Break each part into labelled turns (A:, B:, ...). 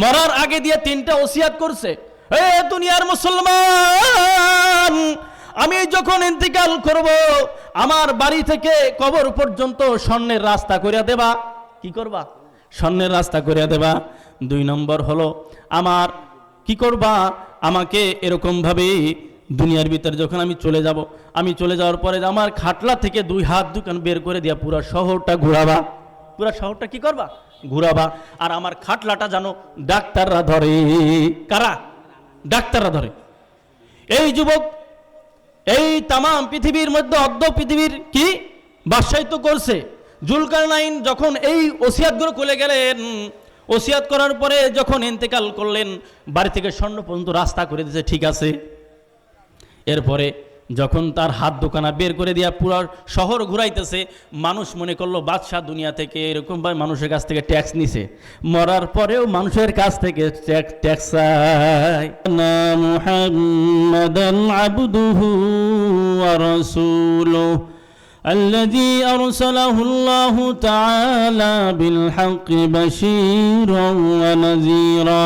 A: মরার আগে দিয়ে তিনটা ওসিয়াত করছে। এ দুনিয়ার মুসলমান, আমি যখন ইন্তিকাল করব, আমার বাড়ি থেকে কবর পর্যন্ত স্বর্ণের রাস্তা করিয়া দেবা। কি করবা? স্বর্ণের রাস্তা করিয়া দেবা। দুই নম্বর হলো, আমার কি করবা? আমাকে এরকমভাবে দুনিয়ার ভিতরে যখন আমি চলে যাব, আমি চলে যাওয়ার পরে আমার খাটলা থেকে দুই হাত দুকান বের করে দিয়া পুরো শহরটা ঘোরাবা। পুরো শহরটা কি করবা? ঘুরাবা। আর আমার খাটলাটা জানো ডাক্তাররা ধরে। কারা? ডাক্তাররা ধরে। এই যুবক, এই তামাম পৃথিবীর মধ্যে অর্ধ পৃথিবীর কি? বাসায়িত করছে। জুলকার নাইন যখন এই ওসিয়াতগুলো খুলে গেলেন, ওসিয়াত করার পরে যখন ইন্তেকাল করলেন, বাড়ি থেকে স্বর্ণ পর্যন্ত রাস্তা করে দিয়েছে, ঠিক আছে। এরপরে যখন তার হাত দোকানা বের করে দিয়া পুরো শহর ঘুরাইতেছে মানুষ মনে করলো বাদশাহ দুনিয়া থেকে এরকমভাবে মানুষের কাছ থেকে ট্যাক্স নিছে মরার পরেও মানুষের কাছ থেকে ট্যাক্স মুহাম্মাদান আবদুহু ওয়া রাসূলুহু الذي أرسله الله تعالى بالحق بشيرا ونذيرا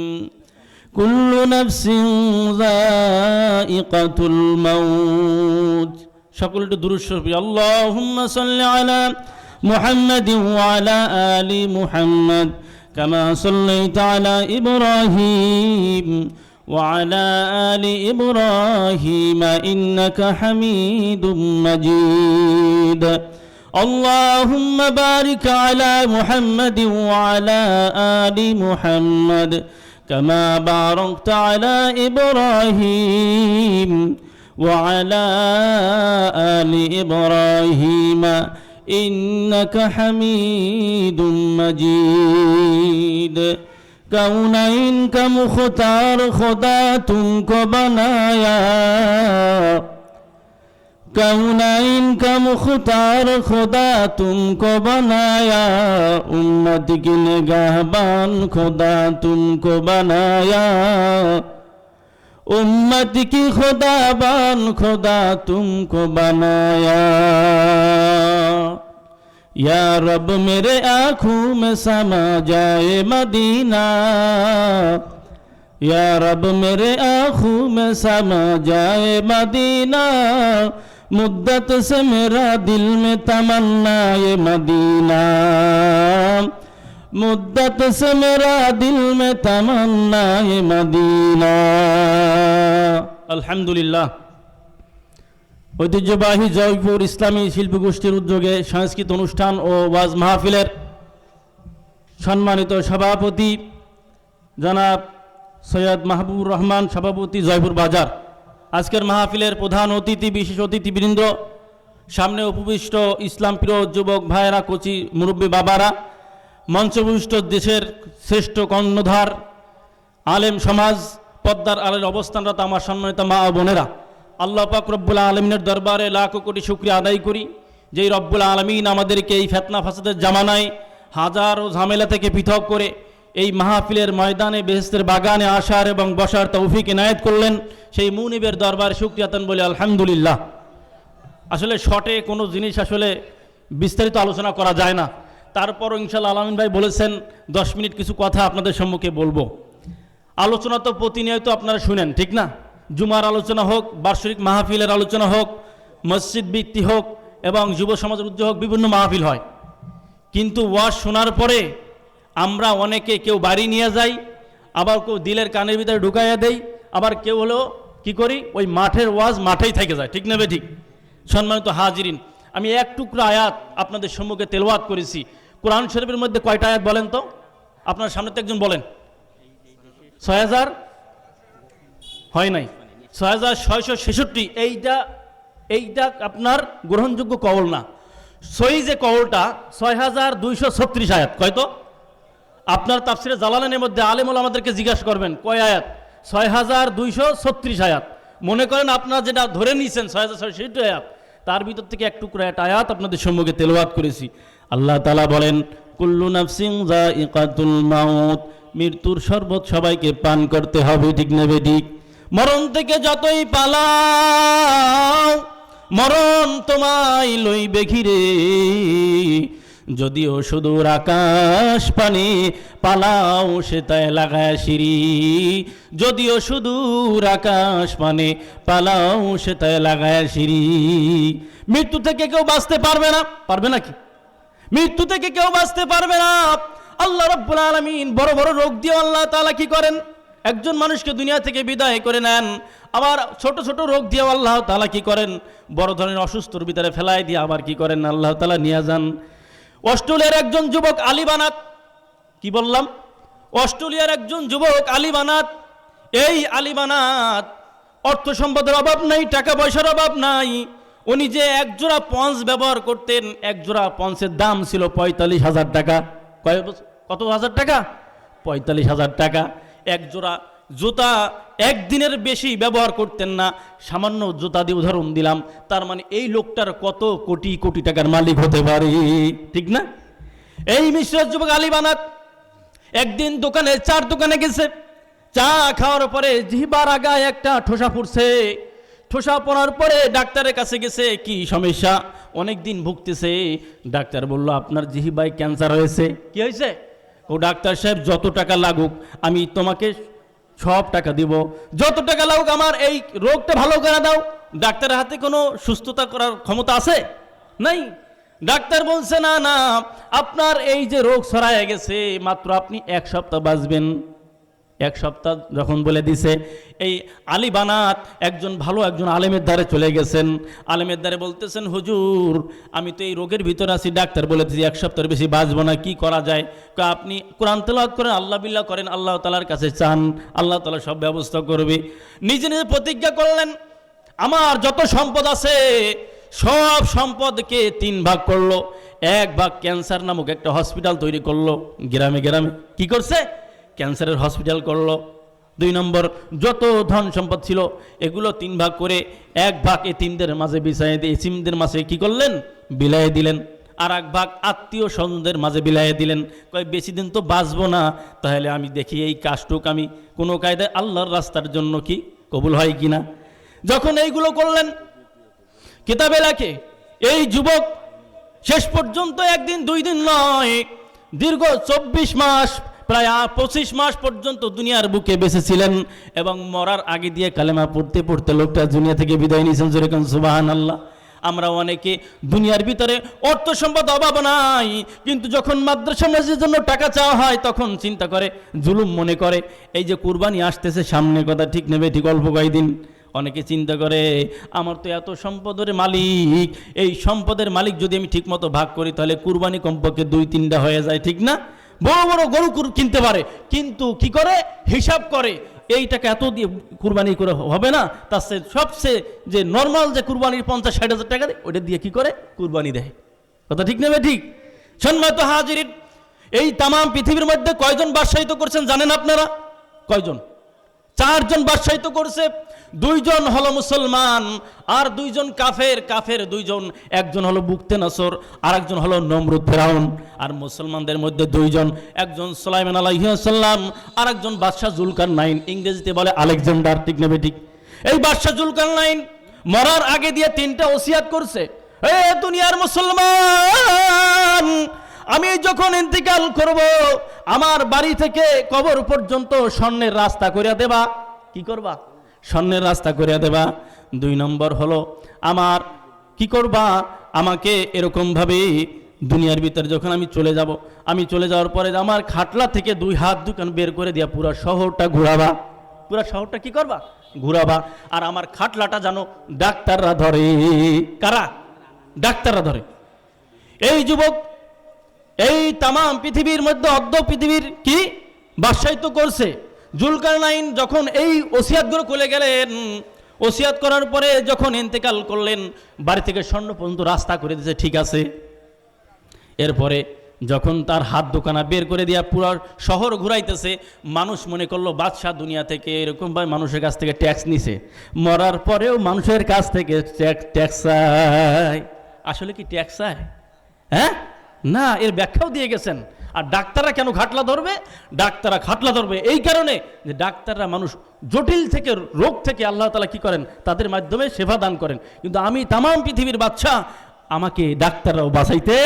A: كل نفس ذائقة الموت সকল একটু দুরুদ শরীফ اللهم صل على محمد وعلى آل محمد كما صليت على إبراهيم وعلى آل إبراهيم إنك حميد مجيد اللهم بارك على محمد وعلى آل محمد كما باركت على إبراهيم وعلى آل إبراهيم إنك حميد مجيد. كون إنك مختار خدا بنايا कौनैन का मुख्तार खुदा तुमको बनाया। उम्मत की निगाहबान खुदा तुमको बनाया। उम्मत की खुदाबान खुदा तुमको बनाया। या रब मेरे आँखों में समा जाए मदीना। या रब मेरे आँखों में समा जाए मदीना। मुद्दत से मेरा दिल में तमन्ना ये मदीना मुद्दत से मेरा दिल में तमन्ना ये मदीना अल्हम्दुलिल्लाह ঐতিহ্যবাহী জয়পুর ইসলামী শিল্পী গোষ্ঠীর উদ্যোগে সাংস্কৃতিক অনুষ্ঠান ও ওয়াজ মাহফিলের সম্মানিত সভাপতি জনাব সৈয়দ মাহবুবুর রহমান সভাপতি জয়পুর বাজার আজকের মাহফিলের প্রধান অতিথি, বিশেষ অতিথিবৃন্দ, সামনে উপবিষ্ট ইসলাম প্রিয় যুবক ভাইয়েরা, কচি মুরব্বী বাবারা, মঞ্চভূষ্ট দেশের শ্রেষ্ঠ কর্ণধার, আলেম সমাজ, পদ্মার আলের অবস্থানরত আমার সম্মানিত মা ও বোনেরা, আল্লাহ পাক রব্বুল আলমিনের দরবারে লাখো কোটি শুক্রিয়া আদায় করি, যেই রব্বুল আলমিন আমাদেরকে এই ফেতনা, ফাসাদের জামানায় হাজারো ঝামেলা থেকে পৃথক করে এই মাহফিলের ময়দানে বেহেস্তের বাগানে আসার এবং বসার তৌফিক এনায়েত করলেন সেই মুনিবের দরবারে শুক্রিয়াতন বলে আলহামদুলিল্লাহ। আসলে শর্টে কোনো জিনিস আসলে বিস্তারিত আলোচনা করা যায় না। তারপর ইনশাল্লাহ আলমিন ভাই বলেছেন, দশ মিনিট কিছু কথা আপনাদের সম্মুখে বলব। আলোচনা তো প্রতিনিয়ত আপনারা শুনেন, ঠিক না? জুমার আলোচনা হোক, বার্ষিক মাহফিলের আলোচনা হোক, মসজিদ বৃত্তি হোক এবং যুব সমাজের উদ্যোগ হোক বিভিন্ন মাহফিল হয়। কিন্তু ওয়াজ শোনার পরে আমরা অনেকে কেউ বাড়ি নিয়ে যাই, আবার কেউ দিলের কানের ভিতরে ঢুকাইয়া দেই, আবার কেউ হলো কি করি, ওই মাঠের ওয়াজ মাঠেই থেকে যায়, ঠিক নেবে ঠিক? সম্মানিত হাজিরিন, আমি এক টুকরো আয়াত আপনাদের সম্মুখে তেলওয়াত করেছি। কোরআন শরীফের মধ্যে কয়টা আয়াত বলেন তো? আপনার সামনে তো একজন বলেন। ছয় হাজার? হয় নাই। ছয় হাজার ছয়শো ছেষট্টি, এইটা এইটা আপনার গ্রহণযোগ্য কবল না। সই যে কবলটা, ছয় হাজার দুইশো ছত্রিশ আয়াত কয়তো আপনার তাফসিরে জালালানের মধ্যে আলেমুল আমাদেরকে জিজ্ঞাসা করবেন, কয় আয়াত? ছয় হাজার দুইশো ছত্রিশ আয়াত। মনে করেন আপনারা যেটা ধরে নিয়েছেন, ছয় হাজার ছয় সেটা আয়াত, তার ভিতর থেকে এক টুকরা একটা আয়াত আপনাদের সম্মুখে তেলাওয়াত করেছি। আল্লাহ তালা বলেন, কুল্লু নাফসিং যা ইকাতুল মাউত, মৃত্যুর শরবত সবাইকে পান করতে হবে, ঠিক নেবে ঠিক মরণ থেকে যতই পালাও, মরণ তোমায় লইবে ঘিরে। যদিও সুদূর আকাশ পানে পালাও সে তাই লাগায় সিঁড়ি, যদিও সুদূর আকাশ পানে পালাও সে তাই লাগায় সিঁড়ি। মৃত্যু থেকে কেউ বাঁচতে পারবে না, পারবে নাকি মৃত্যু থেকে কেউ বাঁচতে পারবে না। আল্লাহ রব্বুল আলমিন বড় বড় রোগ দিয়ে আল্লাহ তাআলা কি করেন? একজন মানুষকে দুনিয়া থেকে বিদায় করে নেন। আবার ছোট ছোট রোগ দিয়ে আল্লাহ তাআলা কি করেন? বড় ধরনের অসুস্থর ভিতরে ফেলাই দিয়ে আবার কি করেন? আল্লাহ তাআলা নিয়ে যান। অস্ট্রেলিয়ার একজন যুবক আলী বানাত। কি বললাম? অস্ট্রেলিয়ার একজন যুবক আলী বানাত। এই আলী বানাত, অর্থ সম্পদের অভাব নাই, টাকা পয়সার অভাব নাই। উনি যে এক জোড়া পঞ্চ ব্যবহার করতেন এক জোড়া পঞ্চের দাম ছিল পঁয়তাল্লিশ হাজার টাকা। কয় কত হাজার টাকা? পঁয়তাল্লিশ হাজার টাকা। এক জোড়া জুতা একদিনের বেশি ব্যবহার করতেন না, সামান্য জুতা দিয়ে উদাহরণ দিলাম, তার মানে এই লোকটার কত কোটি কোটি টাকার মালিক হতে পারে, ঠিক না? এই মিশ্র যুবক আলী বানাত, একদিন দোকানে, চার দোকানে গেছে, চা খাওয়ার পরে জিহিবার আগায় একটা ঠোসা ফুটছে ঠোসা পড়ার পরে ডাক্তারের কাছে গেছে, কি সমস্যা? অনেক দিন ভুগতেছে, ডাক্তার বলল, আপনার জিহিবাই ক্যান্সার হয়েছে। কি হয়েছে? ও ডাক্তার সাহেব, যত টাকা লাগুক, আমি তোমাকে সব টাকা দিব। যত টাকা লাগুক, আমার এই রোগটা ভালো করে দাও। ডাক্তারের হাতে কোনো সুস্থতা করার ক্ষমতা আছে? নাই? ডাক্তার বলছে, না না, আপনার এই যে রোগ ছড়ায় গেছে, মাত্র আপনি এক সপ্তাহ বাঁচবেন। এক সপ্তাহ যখন বলে দিছে, এই আলী বানাত একজন ভালো একজন আলেমের দ্বারে চলে গেছেন। আলেমের দ্বারে বলতেছেন, হুজুর, আমি তো এই রোগের ভিতরে আছি, ডাক্তার বলে দিয়েছি এক সপ্তাহের বেশি বাঁচবো না, কি করা যায়? আপনি কোরআন তেলাওয়াত করেন, আল্লাহ বিল্লাহ করেন, আল্লাহ তালার কাছে চান, আল্লাহ তালা সব ব্যবস্থা করবে। নিজে নিজে প্রতিজ্ঞা করলেন, আমার যত সম্পদ আছে, সব সম্পদকে তিন ভাগ করল। এক ভাগ ক্যান্সার নামক একটা হসপিটাল তৈরি করল, গ্রামে গ্রামে। কি করছে? ক্যান্সারের হসপিটাল করল। দুই নম্বর, যত ধন সম্পদ ছিল, এগুলো তিন ভাগ করে এক ভাগ এই তিনদের মাঝে বিছাই দিয়ে, সিমদের মাঝে কি করলেন? বিলায় দিলেন। আর এক ভাগ আত্মীয় স্বজনদের মাঝে বিলাইয়ে দিলেন। কয়, বেশি দিন তো বাঁচবো না, তাহলে আমি দেখি এই কাজটুক আমি কোনো কায়দায় আল্লাহর রাস্তার জন্য কি কবুল হয় কি না? যখন এইগুলো করলেন, কিতাবে লেখে, এই যুবক শেষ পর্যন্ত একদিন দুই দিন নয়, দীর্ঘ চব্বিশ মাস প্রায় পঁচিশ মাস পর্যন্ত দুনিয়ার বুকে বেঁচেছিলেন এবং মরার আগে দিয়ে কালেমা পড়তে পড়তে লোকটা দুনিয়া থেকে বিদায় নিয়েছেন। যেরকম সুবাহান আল্লাহ আমরা অনেকে দুনিয়ার ভিতরে অর্থ সম্পদ অভাব নাই, কিন্তু যখন মাদ্রাসা মসজিদের জন্য টাকা চাওয়া হয়, তখন চিন্তা করে, জুলুম মনে করে। এই যে কুরবানি আসতেছে, সামনে কথা ঠিক নেবে, ঠিক অল্প কয়েকদিন অনেকে চিন্তা করে, আমার তো এত সম্পদের মালিক, এই সম্পদের মালিক যদি আমি ঠিকমতো ভাগ করি, তাহলে কুরবানি কমপক্ষে দুই তিনটা হয়ে যায়, ঠিক না? বড় বড় গরু কিনতে পারে। কিন্তু কি করে? হিসাব করে। এই টাকা এত দিয়ে কুরবানি করে হবে না। তার সে সবচেয়ে যে নর্মাল যে কুরবানির পঞ্চাশ, ষাট হাজার টাকা দেয় ওটা দিয়ে কি করে? কুরবানি দেয়। কথা ঠিক নেবে ঠিক? সম্মানিত হাজিরিন, এই তাম পৃথিবীর মধ্যে কয়জন বাদশাহিত করছেন জানেন আপনারা? কয়জন? চারজন বাদশাহিত করছে। দুইজন হলো মুসলমান, আর দুইজন কাফের কাফের দুইজন, একজন হলো বুকতে নাসর আর একজন হলো নমরুদ ফেরাউন। আর মুসলমানদের মধ্যে দুইজন, একজন সোলাইমান আলাইসাল্লাম আর একজন বাদশাহ জুলকার নাইন ইংরেজিতে বলে আলেকজান্ডার ঠিক নেবে ঠিক এই বাদশাহ জুলকার নাইন মরার আগে দিয়ে তিনটা ওসিয়াত করছে। এ দুনিয়ার মুসলমান, আমি যখন ইন্তিকাল করব, আমার বাড়ি থেকে কবর পর্যন্ত স্বর্ণের রাস্তা করিয়া দেবা। কি করবা? স্বর্ণের রাস্তা করিয়া দেবা। দুই নম্বর হলো, আমার কি করবা? আমাকে এরকমভাবে দুনিয়ার ভিতরে যখন আমি চলে যাব, আমি চলে যাওয়ার পরে আমার খাটলা থেকে দুই হাত দুকান বের করে দিয়া পুরো শহরটা ঘোরাবা। পুরো শহরটা কি করবা? ঘুরাবা। আর আমার খাটলাটা জানো ডাক্তাররা ধরে। কারা? ডাক্তাররা ধরে। এই যুবক, এই তাম পৃথিবীর মধ্যে অর্ধ পৃথিবীর কি? বাদশাহিত করছে। জুলকার নাইন যখন এই ওসিয়াতগুলো খুলে গেলেন, ওসিয়াত করার পরে যখন ইন্তেকাল করলেন, বাড়ি থেকে স্বর্ণ পর্যন্ত রাস্তা করে দিয়েছে, ঠিক আছে। এরপরে যখন তার হাত দোকানা বের করে দিয়া পুরো শহর ঘুরাইতেছে, মানুষ মনে করল, বাদশাহ দুনিয়া থেকে এরকমভাবে মানুষের কাছ থেকে ট্যাক্স নিছে। মরার পরেও মানুষের কাছ থেকে ট্যাক্স আসলে কি ট্যাক্স হ্যাঁ? না, এর ব্যাখ্যাও দিয়ে গেছেন। আর ডাক্তাররা কেন খাটলা ধরবে? ডাক্তাররা খাটলা ধরবে। এই কারণে যে ডাক্তাররা মানুষ জটিল থেকে রোগ থেকে আল্লাহ তালা কি করেন? তাদের মাধ্যমে সেবা দান করেন। কিন্তু আমি তামাম পৃথিবীর বাচ্চা, আমাকে ডাক্তাররাও বাঁচাইতে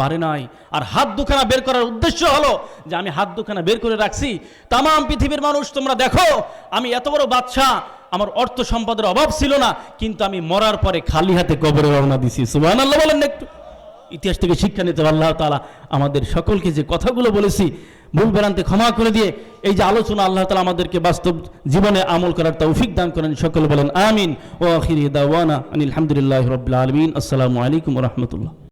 A: পারে নাই। আর হাত দুখানা বের করার উদ্দেশ্য হলো যে আমি হাত দুখানা বের করে রাখছি। তামাম পৃথিবীর মানুষ, তোমরা দেখো, আমি এত বড় বাচ্চা, আমার অর্থ সম্পদের অভাব ছিল না, কিন্তু আমি মরার পরে খালি হাতে কবরে রওনা দিছি। সুবাহ আল্লাহ বলেন একটু। ইতিহাস থেকে শিক্ষা নিতে হবে, আল্লাহ তালা আমাদের সকলকে যে কথাগুলো বলেছি, ভুল বেড়ান্তে ক্ষমা করে দিয়ে এই যে আলোচনা আল্লাহ তালা আমাদেরকে বাস্তব জীবনে আমল করার তৌফিক দান করেন, সকল বলেন আমিন। ও আখির দাওয়ানা আনিল আলহামদুলিল্লাহ রবিল আলমিন। আসসালামু আলাইকুম রহমতুল্লাহ।